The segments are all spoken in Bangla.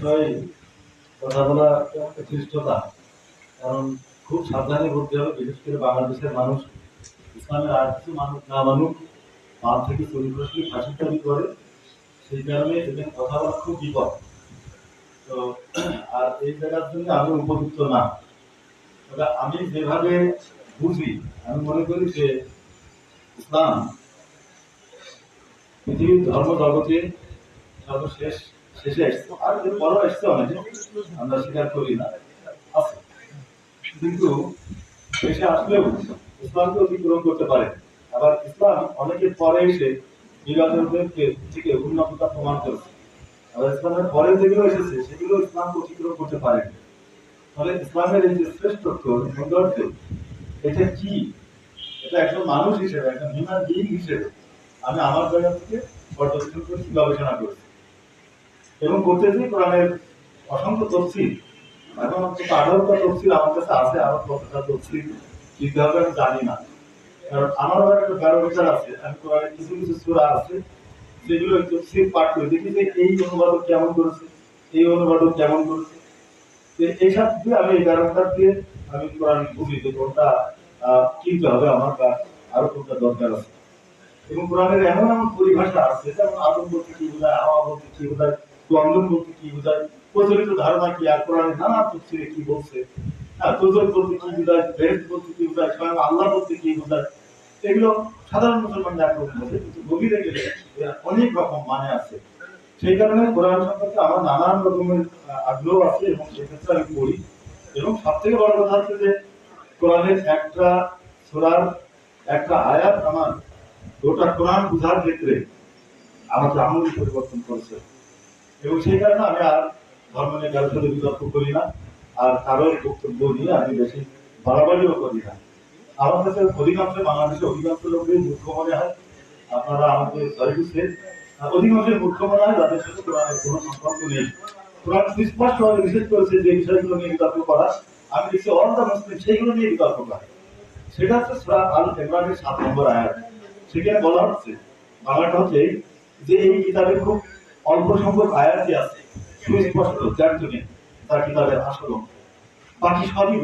বিষয়ে কথা বলা ক্লিষ্টতা কারণ খুব সাবধানে বলতে হবে, বিশেষ করে বাংলাদেশের মানুষ। ইসলামের আর কিছু মানুষ না মানুষ পাল থেকে চুরি করে ফাঁসি করে, সেই কারণে এখানে কথা বলা খুব বিপদ। তো, আর এই জায়গার জন্য আমি উপযুক্ত না। তবে আমি যেভাবে বুঝি, আমি মনে করি যে ইসলাম পৃথিবীর ধর্ম জগতে সর্বশেষ শেষে আর অনেকে। আমরা করি না। কিন্তু আসলেও করতে আবার ইসলাম পরে এসে থেকে প্রমাণ করেছে। আবার ইসলামের পরে যেগুলো এসেছে, সেগুলো অতিক্রম করতে ফলে ইসলামের কি? এটা মানুষ হিসেবে হিসেবে আমি আমার জায়গা থেকে পর্যবেক্ষণ করছি গবেষণা করছি? এবং করতেছি কোরআনের অসংখ্য তফসিল এখন অন্তত আঠারোটা তফসিল আমার কাছে আছে, আরও কতটা তফসিল দিতে হবে আমি জানি না। কারণ আমার আবার একটা ব্যারোমিটার আছে, আমি কোরআনের কিছু কিছু সূরা আছে পাঠ করে, দেখি যে এই অনুবাদক কেমন করেছে, এই কেমন করেছে। তো এই সব দিয়ে আমি এই দিয়ে আমি কোরআন বুঝি যে কোনটা কিনতে হবে আমার বা আরও কোনটা দরকার আছে। এবং কোরআনের এমন এমন পরিভাষা আছে, যেমন আদম বলতে কি বোঝায়, হাওয়া বলতে কি বোঝায় বলতে কি বোঝায় প্রচলিত ধারণা কি আর কোরআনের নানা তফসিরে কি বলছে? হ্যাঁ বলতে কি বোঝায় বলতে কি বোঝায় স্বয়ং আল্লাহ বলতে কি বোঝায় এগুলো সাধারণ কিন্তু গভীরে গেলে অনেক রকম মানে আছে। সেই কারণে কোরআন সম্পর্কে আমার নানান রকমের আগ্রহ আছে এবং সেক্ষেত্রে আমি পড়ি। এবং সব থেকে বড় কথা হচ্ছে যে, কোরআনের একটা সূরার একটা আয়াত আমার গোটা কোরআন বোঝার ক্ষেত্রে আমাকে পরিবর্তন করেছে। এবং সেই কারণে আমি আর ধর্ম নিয়ে কারোর সাথে বিতর্ক করি না, আর কারোর বক্তব্য নিয়ে আমি বেশি বাড়াবাড়িও করি না। আমার কাছে অধিকাংশ বাংলাদেশের অধিকাংশ লোকের মূর্খ মনে হয়। আপনারা আমাকে সরি টু অধিকাংশের মূর্খ মনে হয়, যাদের সাথে কোরআনের কোনো সম্পর্ক নেই। কোরআন সুস্পষ্টভাবে নিষেধ করেছে যে বিষয়গুলো নিয়ে বিতর্ক করা, আমি দেখছি অল মুসলিম সেইগুলো নিয়ে বিতর্ক করে। সেটা হচ্ছে সুরা আল ইমরানের সাত নম্বর আয়াত। সেখানে বলা হচ্ছে, বাংলাটা হচ্ছে যে এই কিতাবে খুব অল্প সংখ্যক আয়াতই আছে সুস্পষ্ট যার জন্য তার কিতাবের আসল। বাকি সবই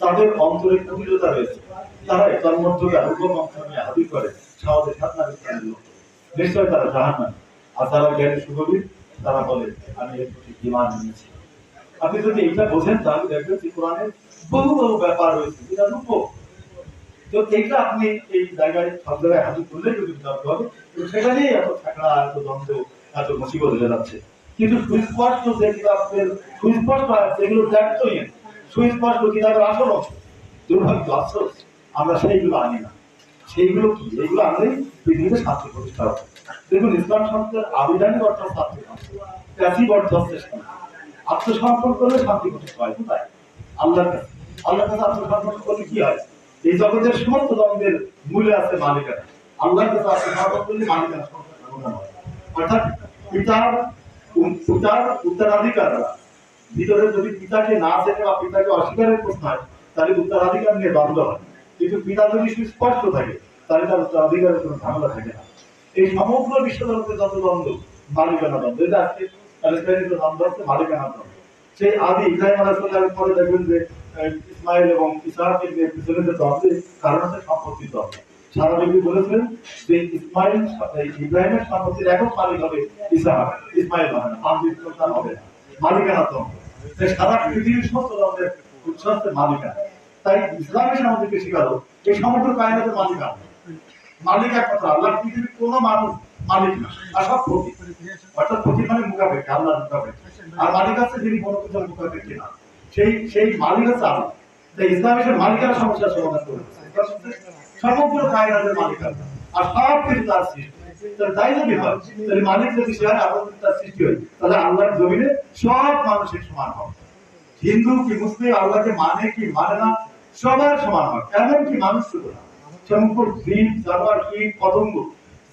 তাদের অন্তরে কুটিলতা রয়েছে। তারা তার মধ্যে রূপক হাজির করে সমাজে সাতনা লোক নিশ্চয় তারা জাহান আর তারা জ্ঞানী সুগভীর, তারা বলে, আমি এর প্রতি আপনি যদি এটা বোঝেন, তাহলে দেখবেন যে কোরআনের বহু বহু ব্যাপার রয়েছে। যেটা তো এইটা আপনি এই জায়গায় সব জায়গায় হাজির করলে যদি হবে। নিয়েই এত থাকড়া এত দ্বন্দ্ব এত মুসিবত হয়ে যাচ্ছে কিন্তু সুস্পষ্ট যে কিতাবের সুস্পষ্ট সেগুলো দেখতই সুস্পষ্ট কিতাবের আসল দুর্ভাগ্য আমরা সেইগুলো আনি না। সেইগুলো কি? এইগুলো আনলেই পৃথিবীতে শান্তি প্রতিষ্ঠা হবে। দেখুন, ইসলাম শব্দের আবিধানিক অর্থ শান্তি আত্মসমর্পণ করলে শান্তি প্রতিষ্ঠা হয় কোথায় আল্লাহর কাছে। কাছে আত্মসমর্পণ করলে কি হয়? এই জগতের সমস্ত দ্বন্দ্বের মূলে আছে মালিকানা। আল্লাহর কাছে আত্মসমর্পণ করলে মালিকানা হয়। অর্থাৎ পিতার পিতার উত্তরাধিকাররা ভিতরে যদি পিতাকে না চেনে বা পিতাকে অস্বীকারের প্রশ্ন হয়, তাহলে উত্তরাধিকার নিয়ে দ্বন্দ্ব হয়। কিন্তু পিতা যদি সুস্পষ্ট থাকে, তাহলে তার উত্তরাধিকারের কোনো ঝামেলা থাকে না। এই সমগ্র বিশ্বজগতের যত দ্বন্দ্ব, মালিকানা দ্বন্দ্ব, এটা আজকে প্যালেস্টাইনের দ্বন্দ্ব হচ্ছে মালিকানা দ্বন্দ্ব। সেই আদি ইব্রাহিম আলাইসাল্লামের পরে দেখবেন যে ইসমাইল এবং ইসহাকের যে পিছনে যে দ্বন্দ্বের কারণ হচ্ছে সম্পত্তির দ্বন্দ্ব। ইসলামের মানে মুখাপেক্ষে, আল্লাহর মুখাপেক্ষে। আর মালিক আছে যিনি কোনো কিছুর মুখাপেক্ষে না। সেই সেই মালিক আছে আল্লাহ। তাই ইসলাম এসে মালিকানা সমস্যার সমাধান করে দিয়েছে। সমগ্র কায়নাতের মালিকানা। আর সব কিছু তার সৃষ্টি। তাই যদি হয় তাহলে মালিক যদি সে আবার তার সৃষ্টি হয়, তাহলে আল্লাহর জমিনে সব মানুষের সমান হবে। হিন্দু কি মুসলিম, আল্লাহকে মানে কি মানে না, সবার সমান হয় এমনকি মানুষ শুধু না। সমগ্র জীব জানোয়ার, কীট, পতঙ্গ,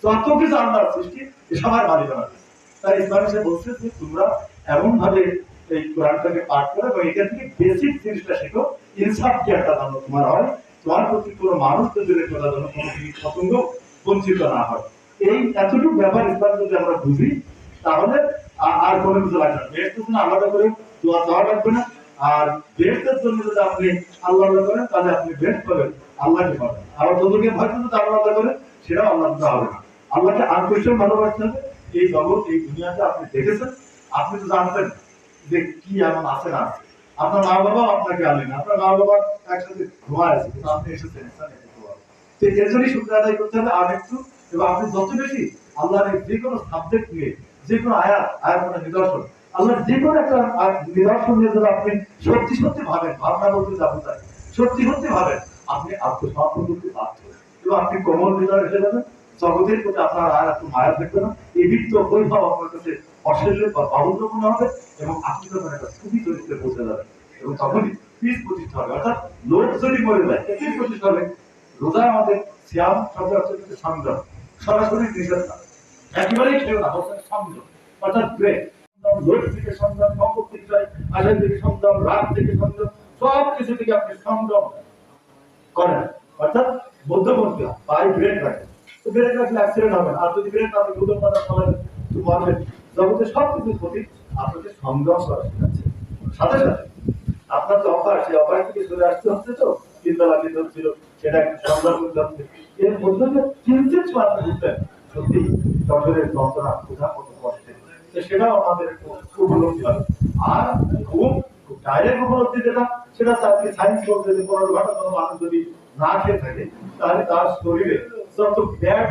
যত কিছু আল্লাহর সৃষ্টি সবার মালিকানা। আছে। তাই ইসলাম এসে বলছে যে, তোমরা এমন ভাবে এই কোরআনটাকে পাঠ করো এবং এটা থেকে বেসিক জিনিসটা শেখো। ইনসাফ কি একটা তোমার হয়? তোমার প্রতি কোনো মানুষ তো যেন কোনো পতঙ্গ বঞ্চিত না হয়। এই এতটুকু ব্যাপার যদি আমরা বুঝি, তাহলে আর- কোনো কিছু লাগবে না। বেহেস্তের জন্য আলাদা করে দোয়া লাগবে না। আর বেহেস্তের জন্য যদি আপনি আল্লাহ করেন, তাহলে আপনি বেহেস্ত পাবেন। আল্লাহকে পাবেন। আবার তোদেরকে ভয় যদি আল্লাহ সেটাও আল্লাহ হবে না। আল্লাহকে কোয়েশ্চেন ভালোবাসতে হবে। এই জগৎ, এই আপনি দেখেছেন। আপনি তো জানতেন যে কি এমন আছে না আছে আপনার মা বাবা আপনাকে আনলেন আপনার মা বাবা একসাথে ঘুমায় আছে, কিন্তু আপনি এসেছেন। তো এর জন্যই শুক্র আদায় করতে হবে আর একটু, এবং আপনি যত বেশি আল্লাহর যে কোনো সাবজেক্ট নিয়ে, যে কোনো আয়াত আয়াত মানে নিদর্শন, আল্লাহর যে কোনো একটা নিদর্শন নিয়ে যদি আপনি সত্যি সত্যি ভাবেন, ভাবনা বলতে যাব তাই সত্যি সত্যি ভাবেন, আপনি আত্মসমর্পণ করতে বাধ্য এবং আপনি কোমল হৃদয় এসে যাবেন। জগতের প্রতি আপনার আর একটু মায়া থাকবে না। এই বৃত্ত বৈভব আপনার কাছে অশ্লীল বা বাহুল্যপূর্ণ হবে এবং আপনি তখন একটা সুখী চরিত্রে পৌঁছে যাবেন। এবং তখনই পিস প্রতিষ্ঠা হবে। অর্থাৎ লোক যদি মরে যায় কি প্রতিষ্ঠা হবে। রোজা আমাদের শ্যাম শব্দ হচ্ছে সংযম। সরাসরি নিষেধ না। একেবারেই খেয়েও না হচ্ছে সংযম। অর্থাৎ ব্রেক। লোক থেকে সংযম সম্পদ থেকে সংযম থেকে সংযম সব কিছু থেকে আপনি সংযম করেন। অর্থাৎ মধ্যবর্তী পায়ে ব্রেক রাখেন। তো ব্রেক রাখলে অ্যাক্সিডেন্ট হবে আর যদি ব্রেক না থাকে দুটো তো জগতে সব কিছুর প্রতি আপনাকে সংযম করা শেখাচ্ছে। সাথে সাথে আপনার যে অভ্যাস সেই অভ্যাস থেকে চলে আসতে হচ্ছে তো? চিন্তা কিন্তু হচ্ছিল সেটা একটু সংযম করতে হচ্ছে। এর মধ্যে যে সময় আপনি বুঝলেন সত্যি শরীরের যন্ত্রণা ক্ষুধা কত কষ্টে। তো সেটাও আমাদের উপলব্ধি হবে। আর খুব ডাইরেক্ট উপলব্ধি যেটা, সেটা আজকে সায়েন্স বলছে যে পনেরো ঘণ্টা কোনো মানুষ যদি না খেয়ে থাকে, তাহলে তার শরীরে যত ব্যাড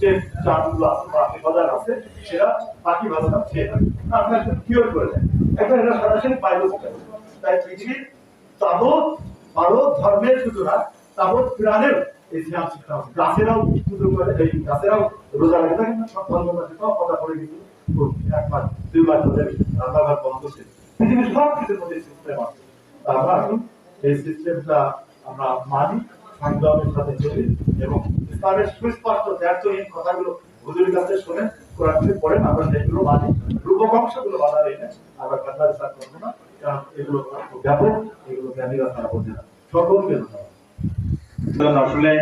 যে চাঁদগুলো আছে বা বিপদার আছে, সেটা বাকি ভাষা খেয়ে থাকে আপনার কিওর করে দেয় এখন এটা সরাসরি বায়োলজিক্যাল তাই পৃথিবীর তাবৎ ভারত ধর্মের না তাবৎ প্রাণের এই সিয়াম শিক্ষা গাছেরাও পুজো করে, এই গাছেরাও রোজা রাখে থাকে না, সব ধর্ম আছে সব কথা পড়ে কিন্তু এক মাস দুই ধরে রান্নাঘর বন্ধ ছিল। পৃথিবীর সব কিছুর মধ্যে সিস্টেম আছে। আমরা এই সিস্টেমটা আমরা মানি। সংগ্রামের সাথে চলি এবং ইসলামের সুস্পষ্ট ত্যাগহীন কথাগুলো হুজুরের কাছে শুনে কোরআন পড়েন, আমরা সেগুলো মানি। রূপকংশগুলো বাধা দেয় না, আমরা কথা বিচার করব না, কারণ এগুলো ব্যাপক, এগুলো জ্ঞানীরা তারা বোঝে না। সকলকে আসলে